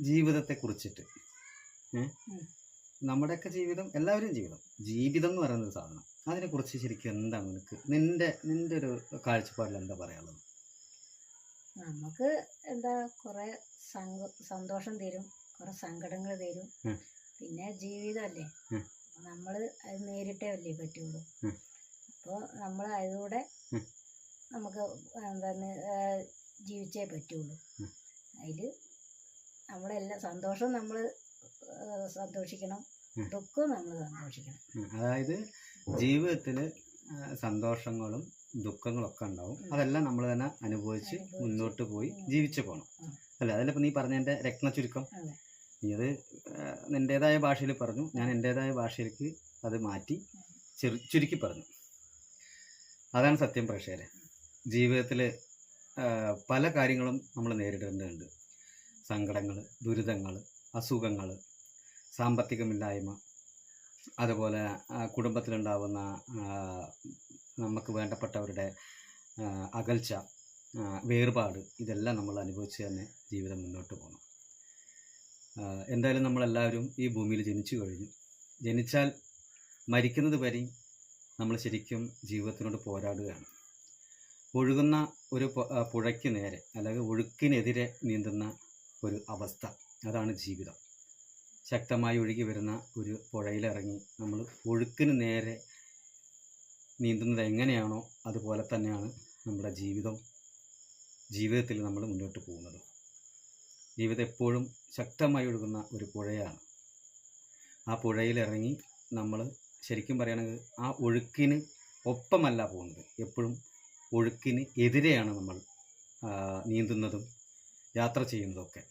ജീവിതത്തെ കുറിച്ചിട്ട്. നമ്മുടെയൊക്കെ ജീവിതം എല്ലാവരും ജീവിതം. ജീവിതം എന്ന് പറയുന്ന ഒരു സാധനം. അതിനെക്കുറിച്ച് ശരിക്കും എന്താണ് നിനക്ക്? നിന്റെ നിന്റെ ഒരു കാഴ്ചപ്പാടിൽ എന്താ പറയാനുള്ളത്? നമുക്ക് എന്താ കുറെ സന്തോഷം തരും. കുറെ സങ്കടങ്ങൾ തരും. പിന്നെ ജീവിതമല്ലേ? അല്ലേ നമ്മൾ അത് നേരിട്ടേ അല്ലേ പറ്റുള്ളൂ. അപ്പോൾ നമ്മൾ അതിലൂടെ നമുക്ക് എന്താണ് ജീവിച്ചേ പറ്റുള്ളൂ. അതിൽ നമ്മളെല്ലാം സന്തോഷം നമ്മൾ സന്തോഷിക്കണം. ദുഃഖം ദുഃഖവും നമ്മൾ സന്തോഷിക്കണം അതായത് ജീവിതത്തിൽ സന്തോഷങ്ങളും ദുഃഖങ്ങളൊക്കെ ഉണ്ടാവും. അതെല്ലാം നമ്മൾ തന്നെ അനുഭവിച്ച് മുന്നോട്ട് പോയി ജീവിച്ചു പോകണം. അല്ല? അതിലിപ്പോൾ നീ പറഞ്ഞതിന്റെ രത്ന ചുരുക്കം. നീ അത് നിന്റേതായ ഭാഷയിൽ പറഞ്ഞു. ഞാൻ എന്റേതായ ഭാഷയിലേക്ക് അത് മാറ്റി ചെറു ചുരുക്കി പറഞ്ഞു. അതാണ് സത്യം പ്രേക്ഷകരെ. ജീവിതത്തിൽ പല കാര്യങ്ങളും നമ്മൾ നേരിടേണ്ടതുണ്ട്. സങ്കടങ്ങൾ ദുരിതങ്ങൾ അസുഖങ്ങൾ സാമ്പത്തികമില്ലായ്മ അതുപോലെ കുടുംബത്തിലുണ്ടാവുന്ന നമുക്ക് വേണ്ടപ്പെട്ടവരുടെ അകൽച്ച വേർപാട് ഇതെല്ലാം നമ്മൾ അനുഭവിച്ച് തന്നെ ജീവിതം മുന്നോട്ട് പോകണം എന്തായാലും നമ്മളെല്ലാവരും ഈ ഭൂമിയിൽ ജനിച്ചു കഴിഞ്ഞു. ജനിച്ചാൽ മരിക്കുന്നത് വരെ നമ്മൾ ശരിക്കും ജീവിതത്തിനോട് പോരാടുകയാണ്. ഒഴുകുന്ന ഒരു പുഴയ്ക്ക് നേരെ അല്ലെങ്കിൽ ഒഴുക്കിനെതിരെ നീന്തുന്ന ഒരു അവസ്ഥ. അതാണ് ജീവിതം. ശക്തമായി ഒഴുകി വരുന്ന ഒരു പുഴയിലിറങ്ങി നമ്മൾ ഒഴുക്കിന് നേരെ നീന്തുന്നത് എങ്ങനെയാണോ അതുപോലെ തന്നെയാണ് നമ്മുടെ ജീവിതം ജീവിതത്തിൽ നമ്മൾ മുന്നോട്ട് പോകുന്നത്. ജീവിതം എപ്പോഴും ശക്തമായി ഒഴുകുന്ന ഒരു പുഴയാണ്. ആ പുഴയിലിറങ്ങി നമ്മൾ ശരിക്കും പറയുകയാണെങ്കിൽ ആ ഒഴുക്കിന് ഒപ്പമല്ല പോകുന്നത്. എപ്പോഴും ഒഴുക്കിന് എതിരെയാണ് നമ്മൾ നീന്തുന്നതും യാത്ര ചെയ്യുന്നതൊക്കെ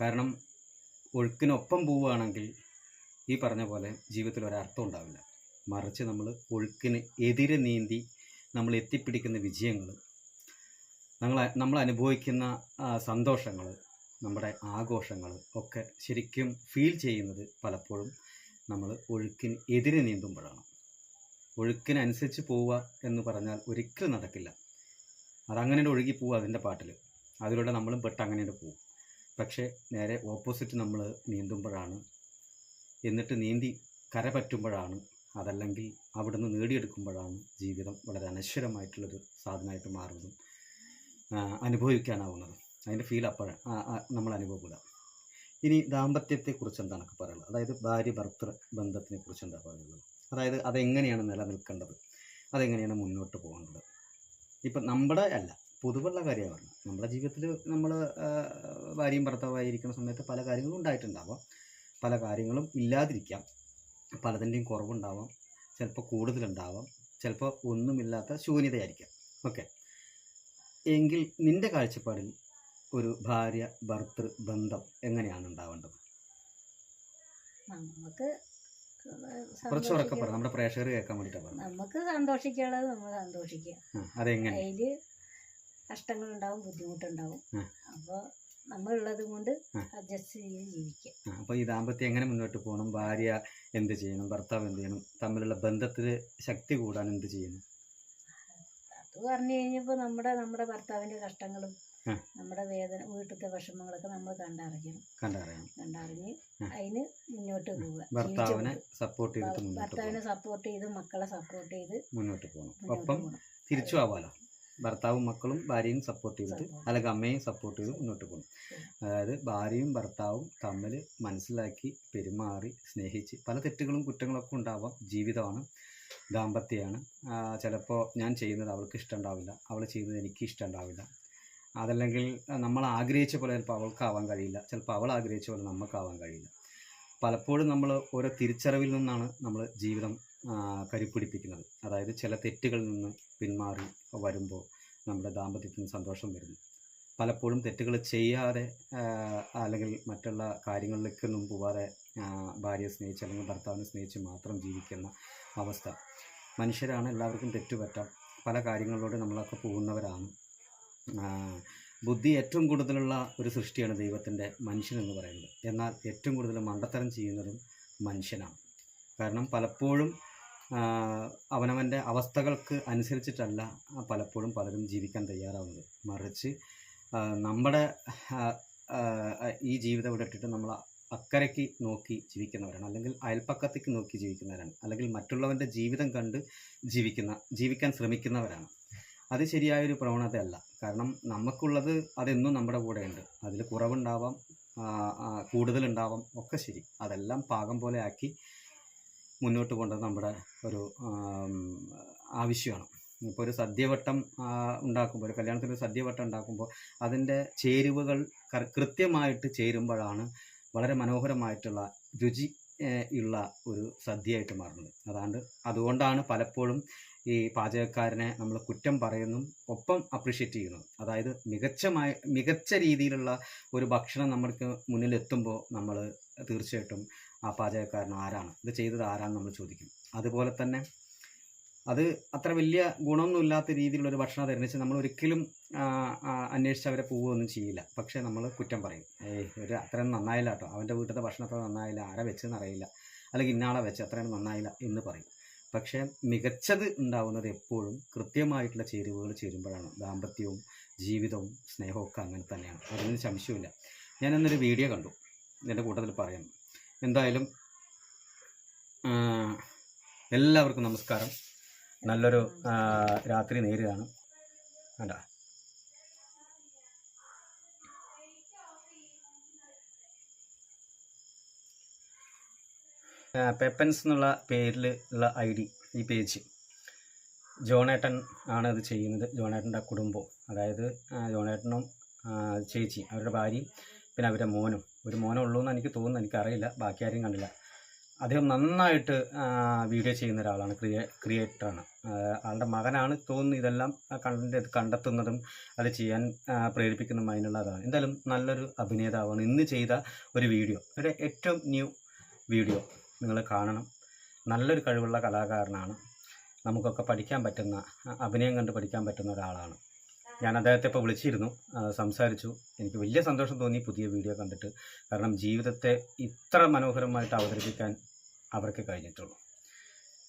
കാരണം ഒഴുക്കിനൊപ്പം പോവുകയാണെങ്കിൽ ഈ പറഞ്ഞ പോലെ ജീവിതത്തിൽ ഒരർത്ഥം ഉണ്ടാവില്ല. മറിച്ച് നമ്മൾ ഒഴുക്കിന് എതിരെ നീന്തി നമ്മൾ എത്തിപ്പിടിക്കുന്ന വിജയങ്ങൾ നമ്മൾ നമ്മൾ അനുഭവിക്കുന്ന സന്തോഷങ്ങൾ നമ്മുടെ ആഘോഷങ്ങൾ ഒക്കെ ശരിക്കും ഫീൽ ചെയ്യുന്നത് പലപ്പോഴും നമ്മൾ ഒഴുക്കിന് എതിരെ നീന്തുമ്പോഴാണ്. ഒഴുക്കിനനുസരിച്ച് പോവുക എന്ന് പറഞ്ഞാൽ ഒരിക്കലും നടക്കില്ല. അതങ്ങനെ ഒഴുകി പോവുക അതിന്റെ പാട്ടിൽ. അതിലൂടെ നമ്മളും പെട്ട് അങ്ങനെ പോവും പക്ഷേ നേരെ ഓപ്പോസിറ്റ് നമ്മൾ നീന്തുമ്പോഴാണ്. എന്നിട്ട് നീന്തി കര പറ്റുമ്പോഴാണ്. അതല്ലെങ്കിൽ അവിടുന്ന് നേടിയെടുക്കുമ്പോഴാണ് ജീവിതം വളരെ അനശ്വരമായിട്ടുള്ളൊരു സാധനമായിട്ട് മാറുന്നതും. അനുഭവിക്കാനാവുന്നതും. അതിന്റെ ഫീൽ അപ്പോഴാണ് നമ്മൾ അനുഭവപ്പെടുക ഇനി ദാമ്പത്യത്തെക്കുറിച്ച് എന്താണ് പറയുള്ളത് അതായത് ഭാര്യ ഭർത്തൃ ബന്ധത്തിനെ കുറിച്ച് എന്താ പറയുന്നത് അതായത് അതെങ്ങനെയാണ് നിലനിൽക്കേണ്ടത്? അതെങ്ങനെയാണ് മുന്നോട്ട് പോകേണ്ടത്? ഇപ്പം നമ്മുടെ അല്ല പൊതുവുള്ള കാര്യമാണ്. പറഞ്ഞത് നമ്മുടെ ജീവിതത്തിൽ നമ്മൾ ഭാര്യയും ഭർത്താവായിരിക്കുന്ന സമയത്ത് പല കാര്യങ്ങളും ഉണ്ടായിട്ടുണ്ടാവാം. പല കാര്യങ്ങളും ഇല്ലാതിരിക്കാം. പലതിന്റെയും കുറവുണ്ടാവാം. ചിലപ്പോൾ കൂടുതലുണ്ടാവാം. ചിലപ്പോൾ ഒന്നുമില്ലാത്ത ശൂന്യതയായിരിക്കാം. ഓക്കെ. എങ്കിൽ നിന്റെ കാഴ്ചപ്പാടിൽ ഒരു ഭാര്യ ഭർത്തൃ ബന്ധം എങ്ങനെയാണ് ഉണ്ടാവേണ്ടത്? നമുക്ക് പറ. നമ്മുടെ പ്രേക്ഷകർ കേൾക്കാൻ വേണ്ടിയിട്ടാണ് നമുക്ക് സന്തോഷിക്കാനുള്ളത് നമ്മൾ സന്തോഷിക്കുക അതെങ്ങനെ? അതിൽ കഷ്ടങ്ങളുണ്ടാവും ബുദ്ധിമുട്ടുണ്ടാവും. അപ്പോൾ നമ്മളുള്ളത് കൊണ്ട്. അഡ്ജസ്റ്റ് ചെയ്ത് ജീവിക്കാം അപ്പോൾ ഈ ദാമ്പത്യം എങ്ങനെ മുന്നോട്ട് പോകണം? ഭാര്യ എന്ത് ചെയ്യണം? ഭർത്താവ് എന്ത് ചെയ്യണം? തമ്മിലുള്ള ബന്ധത്തിൽ ശക്തി കൂടാൻ എന്ത് ചെയ്യണം? അത് പറഞ്ഞു കഴിഞ്ഞപ്പോൾ നമ്മുടെ നമ്മുടെ ഭർത്താവിന്റെ കഷ്ടങ്ങളും നമ്മുടെ വേദന വീട്ടിലത്തെ വിഷമങ്ങളൊക്കെ നമ്മൾ കണ്ടറിയണം. കണ്ടറിയണം. കണ്ടറിഞ്ഞ്. അതിന് മുന്നോട്ട് പോവുക. ഭർത്താവിനെ സപ്പോർട്ട് ചെയ്ത് ഭർത്താവിനെ സപ്പോർട്ട് ചെയ്ത് മക്കളെ സപ്പോർട്ട് ചെയ്ത് മുന്നോട്ട് പോകണം. ഒപ്പം തിരിച്ചു ആവാലോ ഭർത്താവും മക്കളും ഭാര്യയും സപ്പോർട്ട് ചെയ്തിട്ട്. അല്ലെങ്കിൽ അമ്മയും സപ്പോർട്ട് ചെയ്ത് മുന്നോട്ട് ശരി. അതായത് ഭാര്യയും ഭർത്താവും തമ്മിൽ മനസ്സിലാക്കി പെരുമാറി സ്നേഹിച്ച് പല തെറ്റുകളും കുറ്റങ്ങളൊക്കെ ഉണ്ടാവാം. ജീവിതമാണ് ദാമ്പത്യമാണ്. ചിലപ്പോൾ ഞാൻ ചെയ്യുന്നത് അവൾക്ക് ഇഷ്ടമുണ്ടാവില്ല അവൾ ചെയ്യുന്നത് എനിക്ക് ഇഷ്ടമുണ്ടാവില്ല. അതല്ലെങ്കിൽ നമ്മൾ ആഗ്രഹിച്ച പോലെ ചിലപ്പോൾ അവൾക്കാവാൻ കഴിയില്ല. ചിലപ്പോൾ അവൾ ആഗ്രഹിച്ച പോലെ നമുക്കാവാൻ കഴിയില്ല. പലപ്പോഴും നമ്മൾ ഓരോ തിരിച്ചറിവിൽ നിന്നാണ് നമ്മൾ ജീവിതം കരുപ്പിടിപ്പിക്കുന്നത് അതായത് ചില തെറ്റുകളിൽ നിന്ന് പിന്മാറി വരുമ്പോൾ നമ്മുടെ ദാമ്പത്യത്തിന് സന്തോഷം വരുന്നു. പലപ്പോഴും തെറ്റുകൾ ചെയ്യാതെ അല്ലെങ്കിൽ മറ്റുള്ള കാര്യങ്ങളിലേക്കൊന്നും പോവാതെ ഭാര്യയെ സ്നേഹിച്ച് അല്ലെങ്കിൽ ഭർത്താവിനെ സ്നേഹിച്ച് മാത്രം ജീവിക്കുന്ന അവസ്ഥ. മനുഷ്യരാണ് എല്ലാവർക്കും തെറ്റുപറ്റാം. പല കാര്യങ്ങളിലൂടെ നമ്മളൊക്കെ പോകുന്നവരാണ്. ബുദ്ധി ഏറ്റവും കൂടുതലുള്ള ഒരു സൃഷ്ടിയാണ് ദൈവത്തിന്റെ മനുഷ്യൻ എന്ന് പറയുന്നത്. എന്നാൽ ഏറ്റവും കൂടുതൽ മണ്ടത്തരം ചെയ്യുന്നതും മനുഷ്യനാണ്. കാരണം പലപ്പോഴും അവനവന്റെ അവസ്ഥകൾക്ക് അനുസരിച്ചിട്ടല്ല പലപ്പോഴും പലരും ജീവിക്കാൻ തയ്യാറാവുന്നത്. മറിച്ച് നമ്മുടെ ഈ ജീവിതം ഇവിടെ ഇട്ടിട്ട് നമ്മൾ അക്കരയ്ക്ക് നോക്കി ജീവിക്കുന്നവരാണ്. അല്ലെങ്കിൽ അയൽപ്പക്കത്തേക്ക് നോക്കി ജീവിക്കുന്നവരാണ്. അല്ലെങ്കിൽ മറ്റുള്ളവന്റെ ജീവിതം കണ്ട് ജീവിക്കുന്ന ജീവിക്കാൻ ശ്രമിക്കുന്നവരാണ്. അത് ശരിയായൊരു പ്രവണതയല്ല. കാരണം നമുക്കുള്ളത് അതെന്നും നമ്മുടെ കൂടെയുണ്ട്. അതിൽ കുറവുണ്ടാവാം കൂടുതലുണ്ടാവാം ഒക്കെ ശരി. അതെല്ലാം പാകം പോലെ ആക്കി മുന്നോട്ട് കൊണ്ടത് നമ്മുടെ ഒരു ആവശ്യമാണ്. ഇപ്പോൾ ഒരു സദ്യവട്ടം ഉണ്ടാക്കുമ്പോൾ ഒരു കല്യാണത്തിന് ഒരു സദ്യവട്ടം ഉണ്ടാക്കുമ്പോൾ അതിന്റെ ചേരുവകൾ കൃത്യമായിട്ട് ചേരുമ്പോഴാണ് വളരെ മനോഹരമായിട്ടുള്ള രുചി ഉള്ള ഒരു സദ്യയായിട്ട് മാറുന്നത്. അതാണ്ട് അതുകൊണ്ടാണ് പലപ്പോഴും ഈ പാചകക്കാരനെ നമ്മൾ കുറ്റം പറയുന്നു ഒപ്പം അപ്രിഷ്യേറ്റ് ചെയ്യുന്നു അതായത് മികച്ചമായ മികച്ച രീതിയിലുള്ള ഒരു ഭക്ഷണം നമ്മൾക്ക് മുന്നിലെത്തുമ്പോൾ നമ്മൾ തീർച്ചയായിട്ടും ആ പാചകക്കാരൻ ആരാണ്? ഇത് ചെയ്തത് ആരാന്ന് നമ്മൾ ചോദിക്കും. അതുപോലെ തന്നെ അത് അത്ര വലിയ ഗുണമൊന്നും ഇല്ലാത്ത രീതിയിലുള്ള ഒരു ഭക്ഷണം തരുന്ന നമ്മൾ ഒരിക്കലും അന്വേഷിച്ച് അവരെ പോവുകയൊന്നും ചെയ്യില്ല. പക്ഷേ നമ്മൾ കുറ്റം പറയും. ഏയ് ഒരു അത്രയും നന്നായില്ല കേട്ടോ. അവന്റെ വീട്ടിലത്തെ ഭക്ഷണം അത്ര നന്നായില്ല. ആരാ വെച്ചെന്ന് അറിയില്ല. അല്ലെങ്കിൽ ഇന്നാളെ വെച്ച് അത്രയും നന്നായില്ല എന്ന് പറയും. പക്ഷേ മികച്ചത് ഉണ്ടാവുന്നത് എപ്പോഴും കൃത്യമായിട്ടുള്ള ചേരുവകൾ ചേരുമ്പോഴാണ്. ദാമ്പത്യവും ജീവിതവും സ്നേഹവും ഒക്കെ അങ്ങനെ തന്നെയാണ്. അതിന് സംശയമില്ല. ഞാൻ ഇന്നൊരു വീഡിയോ കണ്ടു. എന്റെ കൂട്ടത്തിൽ പറയാം. എന്തായാലും എല്ലാവർക്കും നമസ്കാരം. നല്ലൊരു രാത്രി നേരുകയാണ്. വേണ്ട പെപ്പൻസ് എന്നുള്ള പേരിൽ ഉള്ള ഐ ഡി ഈ പേജ്. ജോണേട്ടൻ ആണ് അത് ചെയ്യുന്നത്. ജോണേട്ടന്റെ കുടുംബവും. അതായത് ജോണേട്ടനും ചേച്ചി അവരുടെ ഭാര്യയും പിന്നെ അവരുടെ മോനും. ഒരു മോനെ ഉള്ളൂ എന്ന് എനിക്ക് തോന്നുന്നു എനിക്കറിയില്ല ബാക്കി ആരെയും കണ്ടില്ല. അദ്ദേഹം നന്നായിട്ട് വീഡിയോ ചെയ്യുന്ന ഒരാളാണ് ക്രിയേ ക്രിയേറ്ററാണ് ആളുടെ മകനാണ് തോന്നുന്നു ഇതെല്ലാം കണ്ടെ കണ്ടെത്തുന്നതും അത് ചെയ്യാൻ പ്രേരിപ്പിക്കുന്നതും അതിനുള്ള അതാണ് എന്തായാലും നല്ലൊരു അഭിനേതാവാണ്. ഇന്ന് ചെയ്ത ഒരു വീഡിയോ ഒരു ഏറ്റവും ന്യൂ വീഡിയോ നിങ്ങൾ കാണണം. നല്ലൊരു കഴിവുള്ള കലാകാരനാണ്. നമുക്കൊക്കെ പഠിക്കാൻ പറ്റുന്ന അഭിനയം കണ്ട് പഠിക്കാൻ പറ്റുന്ന ഒരാളാണ്. ഞാൻ അദ്ദേഹത്തെ ഇപ്പോൾ വിളിച്ചിരുന്നു സംസാരിച്ചു. എനിക്ക് വലിയ സന്തോഷം തോന്നി പുതിയ വീഡിയോ കണ്ടിട്ട്. കാരണം ജീവിതത്തെ ഇത്ര മനോഹരമായിട്ട് അവതരിപ്പിക്കാൻ അവർക്ക് കഴിഞ്ഞിട്ടുള്ളൂ.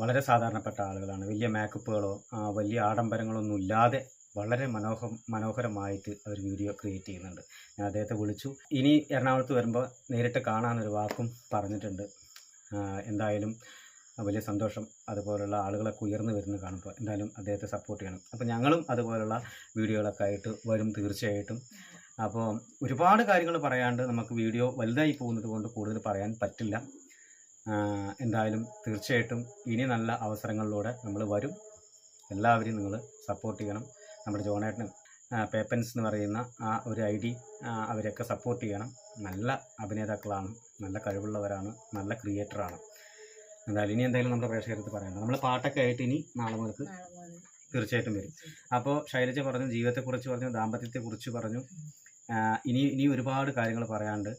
വളരെ സാധാരണപ്പെട്ട ആളുകളാണ്. വലിയ മേക്കപ്പുകളോ വലിയ ആഡംബരങ്ങളൊന്നും ഇല്ലാതെ വളരെ മനോഹ മനോഹരമായിട്ട് അവർ വീഡിയോ ക്രിയേറ്റ് ചെയ്യുന്നുണ്ട്. ഞാൻ അദ്ദേഹത്തെ വിളിച്ചു. ഇനി എറണാകുളത്ത് വരുമ്പോൾ നേരിട്ട് കാണാനൊരു വാക്കും പറഞ്ഞിട്ടുണ്ട്. എന്തായാലും വലിയ സന്തോഷം അതുപോലുള്ള ആളുകളൊക്കെ ഉയർന്നു വരുന്നത് കാണുമ്പോൾ എന്തായാലും അദ്ദേഹത്തെ സപ്പോർട്ട് ചെയ്യണം. അപ്പോൾ ഞങ്ങളും അതുപോലുള്ള വീഡിയോകളൊക്കെ ആയിട്ട് വരും തീർച്ചയായിട്ടും. അപ്പോൾ ഒരുപാട് കാര്യങ്ങൾ പറയാണ്ട് നമുക്ക് വീഡിയോ വലുതായി പോകുന്നത് കൊണ്ട് കൂടുതൽ പറയാൻ പറ്റില്ല. എന്തായാലും തീർച്ചയായിട്ടും ഇനി നല്ല അവസരങ്ങളിലൂടെ നമ്മൾ വരും. എല്ലാവരെയും നിങ്ങൾ സപ്പോർട്ട് ചെയ്യണം. നമ്മുടെ ജോണേട്ടൻ പേപ്പൻസ് എന്ന് പറയുന്ന ആ ഒരു ഐ ഡി അവരെയൊക്കെ സപ്പോർട്ട് ചെയ്യണം. നല്ല അഭിനേതാക്കളാണ് നല്ല കഴിവുള്ളവരാണ് നല്ല ക്രിയേറ്ററാണ് എന്തായാലും ഇനി എന്തായാലും നമ്മുടെ പ്രേക്ഷകർക്ക് പറയണ്ട നമ്മൾ പാട്ടൊക്കെ ആയിട്ട് ഇനി നാളെ മുതൽക്ക് തീർച്ചയായിട്ടും വരും. അപ്പോൾ ശൈലജ പറഞ്ഞു ജീവിതത്തെക്കുറിച്ച് പറഞ്ഞു ദാമ്പത്യത്തെക്കുറിച്ച് പറഞ്ഞു. ഇനി ഇനി ഒരുപാട് കാര്യങ്ങൾ പറയാണ്ട്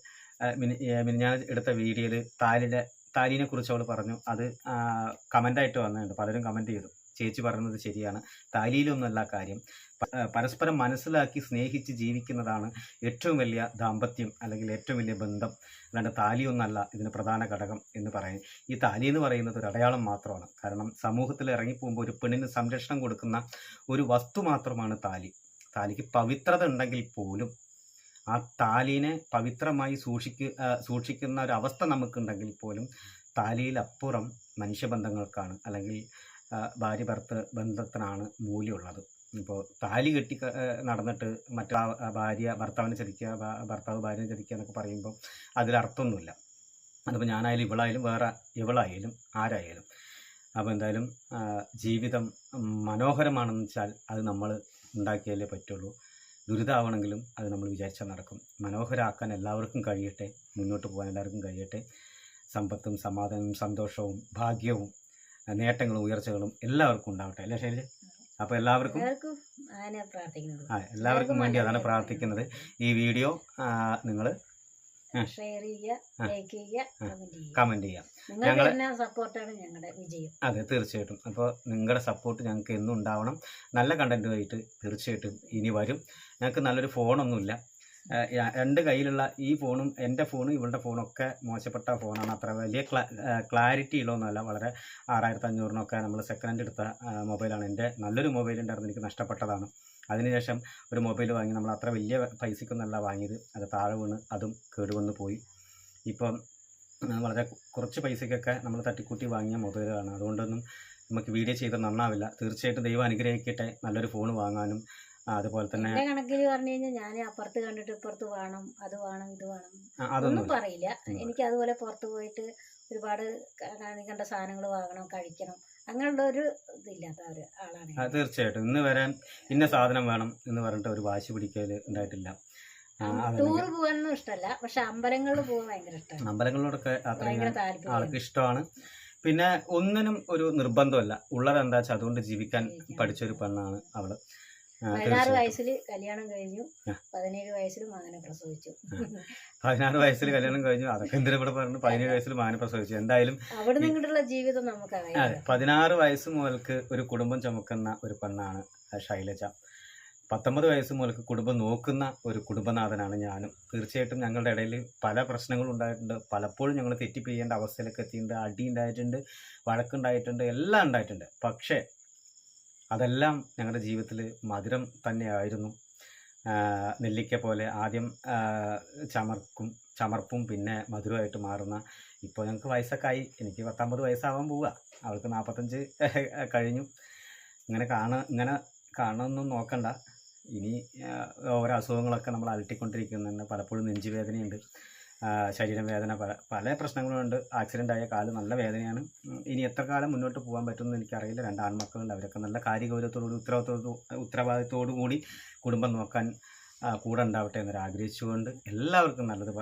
ആ, മിനി ഏ, മിനിഞ്ഞാന്ന് എടുത്ത വീഡിയോയിൽ താലിന്റെ താലിനെ കുറിച്ച് അവൾ പറഞ്ഞു. അത് കമന്റായിട്ട് വന്നിട്ടുണ്ട്. പലരും കമന്റ് ചെയ്തു. ചേച്ചി പറയുന്നത് ശരിയാണ്. താലിയിലൊന്നുമല്ല കാര്യം. പരസ്പരം മനസ്സിലാക്കി സ്നേഹിച്ച് ജീവിക്കുന്നതാണ് ഏറ്റവും വലിയ ദാമ്പത്യം അല്ലെങ്കിൽ ഏറ്റവും വലിയ ബന്ധം. അല്ലാണ്ട് താലിയൊന്നല്ല ഇതിന് പ്രധാന ഘടകം എന്ന് പറയും ഈ താലി എന്ന് പറയുന്നത് ഒരു അടയാളം മാത്രമാണ്. കാരണം സമൂഹത്തിൽ ഇറങ്ങിപ്പോകുമ്പോൾ ഒരു പെണ്ണിന് സംരക്ഷണം കൊടുക്കുന്ന ഒരു വസ്തു മാത്രമാണ് താലി. താലിക്ക് പവിത്രത ഉണ്ടെങ്കിൽ പോലും ആ താലിനെ പവിത്രമായി സൂക്ഷിക്ക സൂക്ഷിക്കുന്ന ഒരു അവസ്ഥ നമുക്കുണ്ടെങ്കിൽ പോലും താലിയിലപ്പുറം മനുഷ്യബന്ധങ്ങൾക്കാണ്. അല്ലെങ്കിൽ ഭാര്യ ഭർത്ത ബന്ധത്തിനാണ് മൂല്യമുള്ളത് ഇപ്പോൾ താലി കെട്ടി നടന്നിട്ട് മറ്റാ ഭാര്യ ഭർത്താവിനെ ചതിക്കുക ഭർത്താവ് ഭാര്യനെ ചതിക്കുക എന്നൊക്കെ പറയുമ്പോൾ അതിലർത്ഥമൊന്നുമില്ല അതിപ്പോൾ ഞാനായാലും ഇവളായാലും വേറെ ഇവളായാലും ആരായാലും. അപ്പോൾ എന്തായാലും ജീവിതം മനോഹരമാണെന്ന് വെച്ചാൽ അത് നമ്മൾ ഉണ്ടാക്കിയാലേ പറ്റുള്ളൂ. ദുരിതമാവണമെങ്കിലും അത് നമ്മൾ വിചാരിച്ചാൽ നടക്കും. മനോഹരമാക്കാൻ എല്ലാവർക്കും കഴിയട്ടെ മുന്നോട്ട് പോകാൻ എല്ലാവർക്കും കഴിയട്ടെ. സമ്പത്തും സമാധാനവും സന്തോഷവും ഭാഗ്യവും നേട്ടങ്ങളും ഉയർച്ചകളും എല്ലാവർക്കും ഉണ്ടാവട്ടെ. അല്ലേ ശൈലജ? അപ്പോൾ എല്ലാവർക്കും ആ എല്ലാവർക്കും വേണ്ടി അതാണ് പ്രാർത്ഥിക്കുന്നത്. ഈ വീഡിയോ നിങ്ങൾ ഷെയർ ചെയ്യുക ലൈക്ക് ചെയ്യുക കമന്റ് ചെയ്യുക. സപ്പോർട്ടാണ് ഞങ്ങളുടെ വിജയം. അതെ തീർച്ചയായിട്ടും. അപ്പോൾ നിങ്ങളുടെ സപ്പോർട്ട് ഞങ്ങൾക്ക് എന്നും ഉണ്ടാവണം. നല്ല കണ്ടന്റുമായിട്ട് തീർച്ചയായിട്ടും ഇനി വരും. ഞങ്ങൾക്ക് നല്ലൊരു ഫോണൊന്നുമില്ല രണ്ട് കയ്യിലുള്ള ഈ ഫോണും എന്റെ ഫോണും ഇവളുടെ ഫോണും ഒക്കെ മോശപ്പെട്ട ഫോണാണ്. അത്ര വലിയ ക്ലാ ക്ലാരിറ്റി ഉള്ളതൊന്നുമല്ല. വളരെ ആറായിരത്തി അഞ്ഞൂറിനൊക്കെ നമ്മൾ സെക്കൻഡ് ഹാൻഡ് എടുത്ത മൊബൈലാണ് എന്റെ നല്ലൊരു മൊബൈൽ ഉണ്ടായിരുന്നു. എനിക്ക് നഷ്ടപ്പെട്ടതാണ്. അതിനുശേഷം ഒരു മൊബൈൽ വാങ്ങി. നമ്മൾ അത്ര വലിയ പൈസക്കൊന്നല്ല വാങ്ങിയത്. അത് താഴെ വീണ് അതും കേടുവന്ന് പോയി. ഇപ്പം വളരെ കുറച്ച് പൈസയ്ക്കൊക്കെ നമ്മൾ തട്ടിക്കൂട്ടി വാങ്ങിയ മൊബൈലാണ് അതുകൊണ്ടൊന്നും നമുക്ക് വീഡിയോ ചെയ്ത് നന്നാവില്ല. തീർച്ചയായിട്ടും ദൈവം അനുഗ്രഹിക്കട്ടെ. നല്ലൊരു ഫോൺ വാങ്ങാനും അതുപോലെ തന്നെ എന്റെ കണക്കിൽ പറഞ്ഞു കഴിഞ്ഞാൽ ഞാൻ അപ്പുറത്ത് കണ്ടിട്ട് ഇപ്പുറത്ത് വേണം അത് വേണം ഇത് വേണം. ഒന്നും അതൊന്നും പറയില്ല. എനിക്ക് അതുപോലെ പുറത്ത് പോയിട്ട് ഒരുപാട് കാണി കണ്ട സാധനങ്ങൾ വാങ്ങണം കഴിക്കണം അങ്ങനെയുള്ള ഒരു ഇതില്ലാത്ത ഒരു ആളാണ് തീർച്ചയായിട്ടും. ഇന്ന് വരാൻ ഇന്ന സാധനം വേണം എന്ന് പറഞ്ഞിട്ട് ഒരു വാശി പിടിക്കൽ ഉണ്ടായിട്ടില്ല. ടൂറ് ടൂർ പോകാനൊന്നും ഇഷ്ടമല്ല. പക്ഷെ അമ്പലങ്ങളിൽ പോകാൻ ഭയങ്കര ഇഷ്ടമാണ്. അമ്പലങ്ങളിലൂടെ അത്രയും ആൾക്ക് ഇഷ്ടമാണ്. പിന്നെ ഒന്നിനും ഒരു നിർബന്ധമല്ല. ഉള്ളത് എന്താ വെച്ചാൽ അതുകൊണ്ട് ജീവിക്കാൻ. പഠിച്ചൊരു പെണ്ണാണ് അവൾ. പതിനാറ് വയസ്സിൽ കല്യാണം കഴിഞ്ഞു. പതിനേഴ് വയസ്സിൽ മകനെ പ്രസവിച്ചു. പതിനാറ് വയസ്സിൽ കല്യാണം കഴിഞ്ഞു അതൊക്കെ എന്തിനാ ഇവിടെ പറഞ്ഞു പതിനേഴ് വയസ്സിൽ മകനെ പ്രസവിച്ചു. എന്തായാലും അവിടെ നിങ്ങളുടെ ജീവിതം നമുക്ക് പതിനാറ് വയസ്സ് മുതൽക്ക് ഒരു കുടുംബം ചുമക്കുന്ന ഒരു പെണ്ണാണ് ശൈലജ. പത്തൊമ്പത് വയസ്സ് മുതൽക്ക് കുടുംബം നോക്കുന്ന ഒരു കുടുംബനാഥനാണ് ഞാനും. തീർച്ചയായിട്ടും ഞങ്ങളുടെ ഇടയിൽ പല പ്രശ്നങ്ങളും ഉണ്ടായിട്ടുണ്ട്. പലപ്പോഴും ഞങ്ങൾ തെറ്റിപ്പിക്കേണ്ട അവസ്ഥയിലൊക്കെ എത്തിയിട്ടുണ്ട്. അടി ഉണ്ടായിട്ടുണ്ട് വഴക്കുണ്ടായിട്ടുണ്ട് എല്ലാം ഉണ്ടായിട്ടുണ്ട്. പക്ഷേ അതെല്ലാം ഞങ്ങളുടെ ജീവിതത്തിൽ മധുരം തന്നെയായിരുന്നു. നെല്ലിക്ക പോലെ ആദ്യം ചമർക്കും ചമർപ്പും പിന്നെ മധുരമായിട്ട് മാറുന്ന ഇപ്പോൾ ഞങ്ങൾക്ക് വയസ്സൊക്കെ ആയി എനിക്ക് പത്തൊമ്പത് വയസ്സാവാൻ പോവുക അവൾക്ക് നാൽപ്പത്തഞ്ച് കഴിഞ്ഞു. ഇങ്ങനെ കാണ ഇങ്ങനെ കാണണമെന്നും നോക്കണ്ട. ഇനി ഓരോ അസുഖങ്ങളൊക്കെ നമ്മൾ അലട്ടിക്കൊണ്ടിരിക്കുന്നുണ്ട്. പലപ്പോഴും നെഞ്ചുവേദനയുണ്ട്. ആ, ശരീരവേദന പല പല പ്രശ്നങ്ങളുമുണ്ട് ആക്സിഡന്റ് ആയ കാൽ നല്ല വേദനയാണ്. ഇനി എത്ര കാലം മുന്നോട്ട് പോകാൻ പറ്റുമെന്ന് എനിക്കറിയില്ല. രണ്ട് ആൺമക്കളുണ്ട്. അവരൊക്കെ നല്ല കാര്യഗൗരവത്തോടുകൂടി ഉത്തരവാദിത്തോടു ഉത്തരവാദിത്തോടു കൂടി കുടുംബം നോക്കാൻ കൂടെ ഉണ്ടാവട്ടെ എന്നൊരു ആഗ്രഹിച്ചുകൊണ്ട് എല്ലാവർക്കും നല്ലത്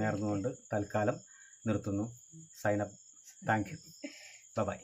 നേർന്നുകൊണ്ട് തൽക്കാലം നിർത്തുന്നു. Sign up thank you by